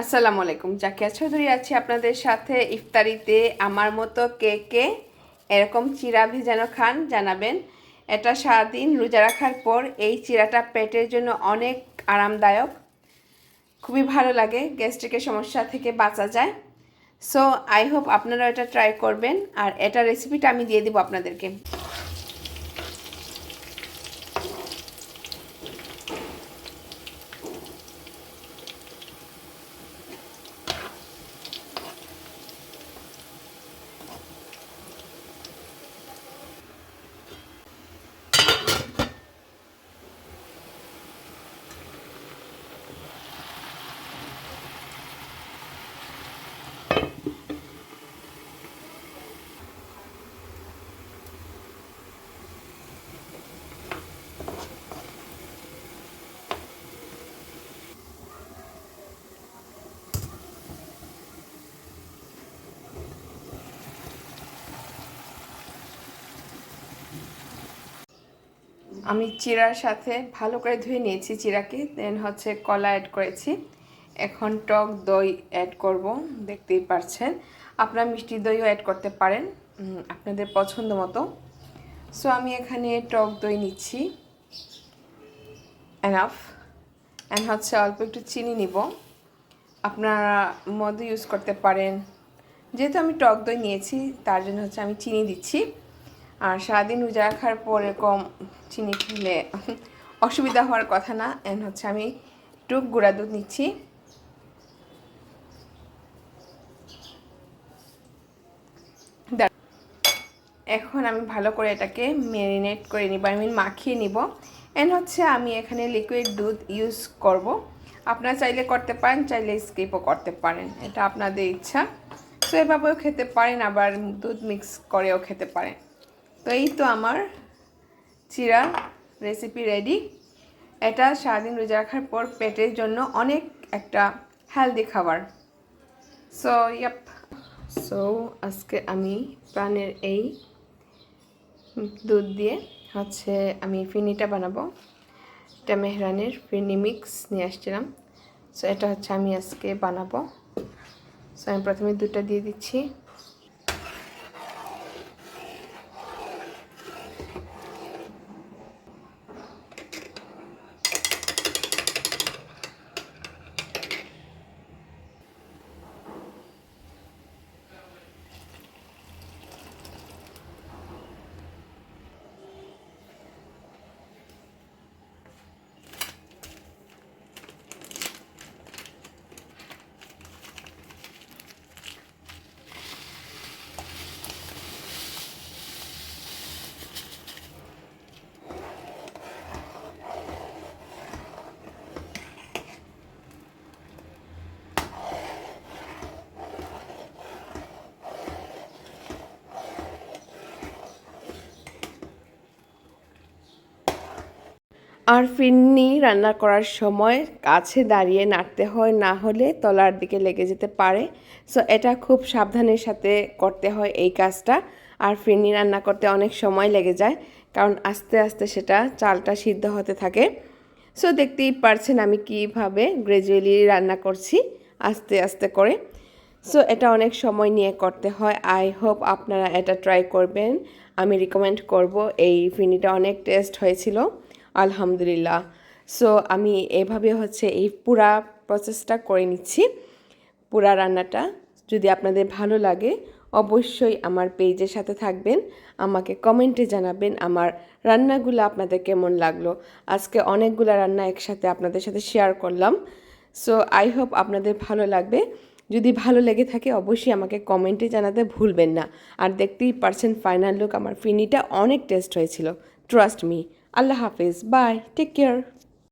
আসসালামু আলাইকুম। জাকিয়া চৌধুরী আছি আপনাদের সাথে ইফতারিতে। আমার মতো কে কে? এরকম চিরা ভিজানো খান জানাবেন। এটা সারাদিন রোজা রাখার পর এই চিরাটা পেটের জন্য অনেক আরামদায়ক। খুবই ভালো লাগে, গ্যাস্ট্রিকের সমস্যা থেকে বাঁচা যায়। সো আই হোপ আপনারা এটা ট্রাই করবেন। আর এটা রেসিপিটা আমি দিয়ে দিব আপনাদেরকে। আমি চিরার সাথে ভালো করে ধুয়ে নিয়েছি চিরাকে দেন হচ্ছে কলা অ্যাড করেছি। এখন টক দই অ্যাড করব, দেখতেই পারছেন। আপনারা মিষ্টি দইও অ্যাড করতে পারেন আপনাদের পছন্দ মতো। সো আমি এখানে টক দই নিচ্ছি। এনাফ অ্যান্ড হচ্ছে অল্প একটু চিনি নিব। আপনারা মধু ইউজ করতে পারেন। যেহেতু আমি টক দই নিয়েছি, তার জন্য হচ্ছে আমি চিনি দিচ্ছি। আর সারাদিন রোজা রাখার পর এরকম চিনি খেলে অসুবিধা হওয়ার কথা না। এন হচ্ছে আমি একটু গুঁড়া দুধ নিচ্ছি। এখন আমি ভালো করে এটাকে ম্যারিনেট করে নিব আই মিন মাখিয়ে নিব। এন হচ্ছে আমি এখানে লিকুইড দুধ ইউজ করব। আপনারা চাইলে করতে পারেন, চাইলে স্কিপও করতে পারেন। এটা আপনাদের ইচ্ছা। তো এভাবেও খেতে পারেন, আবার দুধ মিক্স করেও খেতে পারেন। তো এই তো আমার চিরা রেসিপি রেডি এটা সারাদিন রোজা রাখার পর পেটের জন্য অনেক একটা হেলদি খাবার। সো ইয়াপ সো আজকে আমি প্রাণের এই দুধ দিয়ে হচ্ছে আমি ফিনিটা বানাবো। এটা মেহরানের ফিনি মিক্স নিয়ে আসছিলাম। সো এটা হচ্ছে আমি আজকে বানাবো। সো আমি প্রথমে দুধটা দিয়ে দিচ্ছি। আর ফিরনি রান্না করার সময় কাছে দাঁড়িয়ে নাড়তে হয়, না হলে তলার দিকে লেগে যেতে পারে। সো এটা খুব সাবধানের সাথে করতে হয় এই কাজটা। আর ফিরনি রান্না করতে অনেক সময় লেগে যায়, কারণ আস্তে আস্তে সেটা চালটা সিদ্ধ হতে থাকে। সো দেখতেই পারছেন আমি কীভাবে গ্রাজুয়ালি রান্না করছি, আস্তে আস্তে করে। সো এটা অনেক সময় নিয়ে করতে হয়। আই হোপ আপনারা এটা ট্রাই করবেন। আমি রিকমেন্ড করব। এই ফিনিটা অনেক টেস্ট হয়েছিল। আলহামদুলিল্লাহ। সো আমি এভাবে হচ্ছে এই পুরা প্রসেসটা করে নিচ্ছি, পুরা রান্নাটা। যদি আপনাদের ভালো লাগে, অবশ্যই আমার পেজের সাথে থাকবেন, আমাকে কমেন্টে জানাবেন আমার রান্নাগুলো আপনাদের কেমন লাগল। আজকে অনেকগুলো রান্না একসাথে আপনাদের সাথে শেয়ার করলাম। সো আই হোপ আপনাদের ভালো লাগবে। যদি ভালো লেগে থাকে, অবশ্যই আমাকে কমেন্টে জানাতে ভুলবেন না। আর দেখতেই পারছেন ফাইনাল লুক আমার ফিনিটা অনেক টেস্ট হয়েছিল। ট্রাস্ট মি আল্লাহ হাফিজ বাই টেক কেয়ার